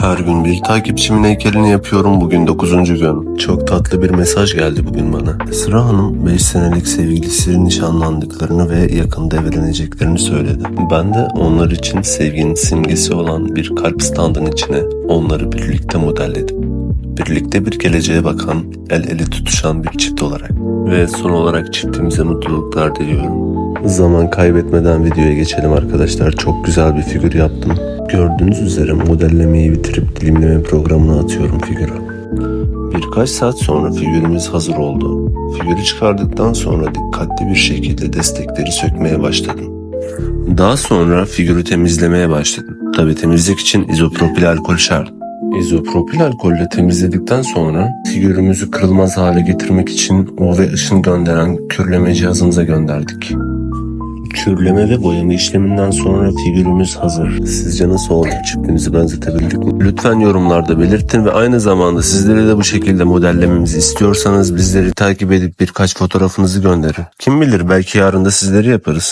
Her gün bir takipçimin heykelini yapıyorum. Bugün 9. gün. Çok tatlı bir mesaj geldi bugün bana. Esra Hanım 5 senelik sevgilisi nişanlandıklarını ve yakında evleneceklerini söyledi. Ben de onlar için sevginin simgesi olan bir kalp standın içine onları birlikte modelledim. Birlikte bir geleceğe bakan, el ele tutuşan bir çift olarak. Ve son olarak çiftimize mutluluklar diliyorum. Zaman kaybetmeden videoya geçelim arkadaşlar. Çok güzel bir figür yaptım. Gördüğünüz üzere modellemeyi bitirip dilimleme programına atıyorum figürü. Birkaç saat sonra figürümüz hazır oldu. Figürü çıkardıktan sonra dikkatli bir şekilde destekleri sökmeye başladım. Daha sonra figürü temizlemeye başladım. Tabi temizlik için izopropil alkol şart. İzopropil alkolle temizledikten sonra figürümüzü kırılmaz hale getirmek için UV ışın gönderen kürleme cihazımıza gönderdik. Kürleme ve boyama işleminden sonra figürümüz hazır. Sizce nasıl oldu? Çiftimizi benzetebildik mi? Lütfen yorumlarda belirtin ve aynı zamanda sizleri de bu şekilde modellememizi istiyorsanız bizleri takip edip birkaç fotoğrafınızı gönderin. Kim bilir belki yarın da sizleri yaparız.